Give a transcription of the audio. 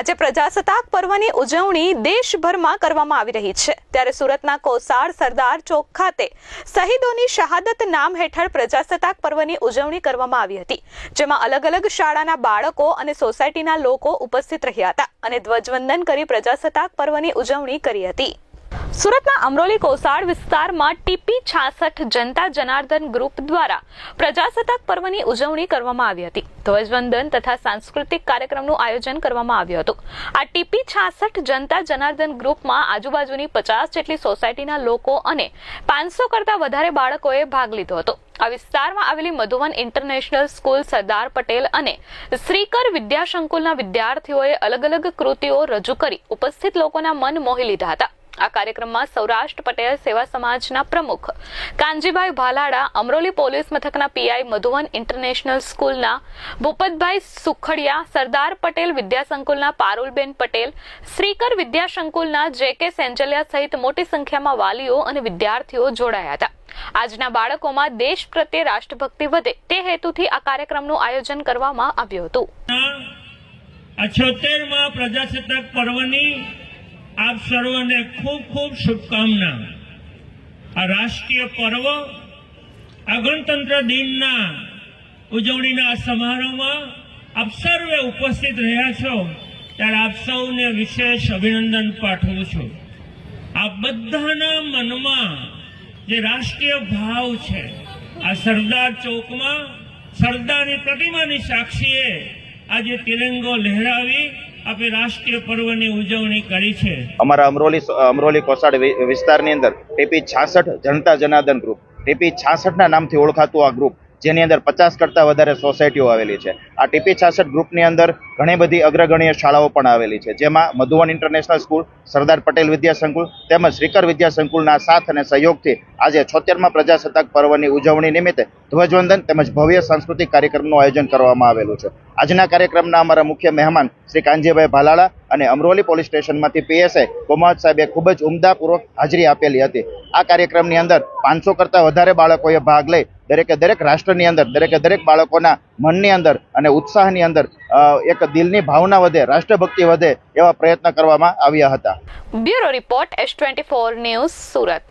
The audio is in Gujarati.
આજે પ્રજાસત્તાક પર્વની ઉજવણી દેશભરમાં કરવામાં આવી રહી છે. ત્યારે સુરતના કોસાર સરદાર ચોક ખાતે શહીદોની શહાદત નામ હેઠળ પ્રજાસત્તાક પર્વની ઉજવણી કરવામાં આવી હતી, જેમાં અલગ અલગ શાળાના બાળકો અને સોસાયટીના લોકો ઉપસ્થિત રહ્યા હતા અને ધ્વજવંદન કરી પ્રજાસત્તાક પર્વની ઉજવણી કરી હતી. સુરતના અમરોલી કોસાડ વિસ્તારમાં ટીપી છાસઠ જનતા જનાર્દન ગ્રુપ દ્વારા પ્રજાસત્તાક પર્વની ઉજવણી કરવામાં આવી હતી. ધ્વજવંદન તથા સાંસ્કૃતિક કાર્યક્રમનું આયોજન કરવામાં આવ્યું હતું. આ ટીપી છાસઠ જનતા જનાર્દન ગ્રુપમાં આજુબાજુની પચાસ જેટલી સોસાયટીના લોકો અને પાંચસો કરતા વધારે બાળકોએ ભાગ લીધો હતો. આ વિસ્તારમાં આવેલી મધુવન ઇન્ટરનેશનલ સ્કૂલ સરદાર પટેલ અને શ્રીકર વિદ્યાસંકુલના વિદ્યાર્થીઓએ અલગ અલગ કૃતિઓ રજૂ કરી ઉપસ્થિત લોકોના મન મોહી લીધા હતા. આ કાર્યક્રમમાં સૌરાષ્ટ્ર પટેલ, સેવા સમાજના પ્રમુખ. કાનજીભાઈ ભાલાડા, અમરોલી પોલીસ મથકના પીઆઈ મધુવન ઇન્ટરનેશનલ સ્કૂલના. ભૂપતભાઈ સુખડિયા, સરદાર પટેલ વિદ્યાસંકુલના પારુલબેન પટેલ, શ્રીકર વિદ્યાસંકુલના જે સેન્જલિયા સહિત મોટી સંખ્યામાં વાલીઓ અને વિદ્યાર્થીઓ જોડાયા હતા. આજના બાળકોમાં દેશ પ્રત્યે રાષ્ટ્રભક્તિ વધે તે હેતુથી આ કાર્યક્રમનું આયોજન કરવામાં આવ્યું હતું. પ્રજાસત્તાક પર્વની આપ સર્વને ખૂબ ખૂબ શુભકામના. આ રાષ્ટ્રીય પર્વ આ ગણતંત્ર દિનના ઉજવણીના આ સમારોહમાં આપ સર્વે ઉપસ્થિત રહ્યા છો, ત્યારે આપ સૌને વિશેષ અભિનંદન પાઠવું છું. આપ બધાના મનમાં જે રાષ્ટ્રીય ભાવ છે, આ સરદાર ચોકમાં, સરદારની પ્રતિમાની સાક્ષીએ આજે તિરંગો લહેરાવી આપણે રાષ્ટ્રીય પર્વની ઉજવણી કરી છે. અમારા અમરોલી અમરોલી કોસાડ વિસ્તારની અંદર ટીપી છાસઠ જનતા જનાર્દન ગ્રુપ, ટીપી છાસઠના નામથી ઓળખાતું આ ગ્રુપ જેની અંદર પચાસ કરતાં વધારે સોસાયટીઓ આવેલી છે. આ ટીપી છાસઠ ગ્રુપની અંદર ઘણી બધી અગ્રગણ્ય શાળાઓ પણ આવેલી છે. જેમાં મધુવન ઇન્ટરનેશનલ સ્કૂલ, સરદાર પટેલ વિદ્યા સંકુલ તેમજ શ્રીકર વિદ્યા સંકુલના સાથ અને સહયોગથી આજે છોતેરમાં પ્રજાસત્તાક પર્વની ઉજવણી નિમિત્તે ધ્વજવંદન તેમજ ભવ્ય સાંસ્કૃતિક કાર્યક્રમનું આયોજન કરવામાં આવેલું છે. આજના કાર્યક્રમના અમારા મુખ્ય મહેમાન શ્રી કાનજીભાઈ ભાલાળા અને અમરોલી પોલીસ સ્ટેશનમાંથી પીએસઆઈ કોમાવત સાહેબે ખૂબ જ ઉમદાપૂર્વક હાજરી આપેલી હતી. આ કાર્યક્રમની અંદર પાંચસો કરતાં વધારે બાળકોએ ભાગ લઈ દરેકે દરેક રાષ્ટ્રની અંદર, દરેકે દરેક બાળકોના મનની અંદર અને ઉત્સાહની અંદર એક દિલની ભાવના વધે, રાષ્ટ્રભક્તિ વધે એવા પ્રયત્ન કરવામાં આવ્યા હતા. Bureau report S twenty four news Surat.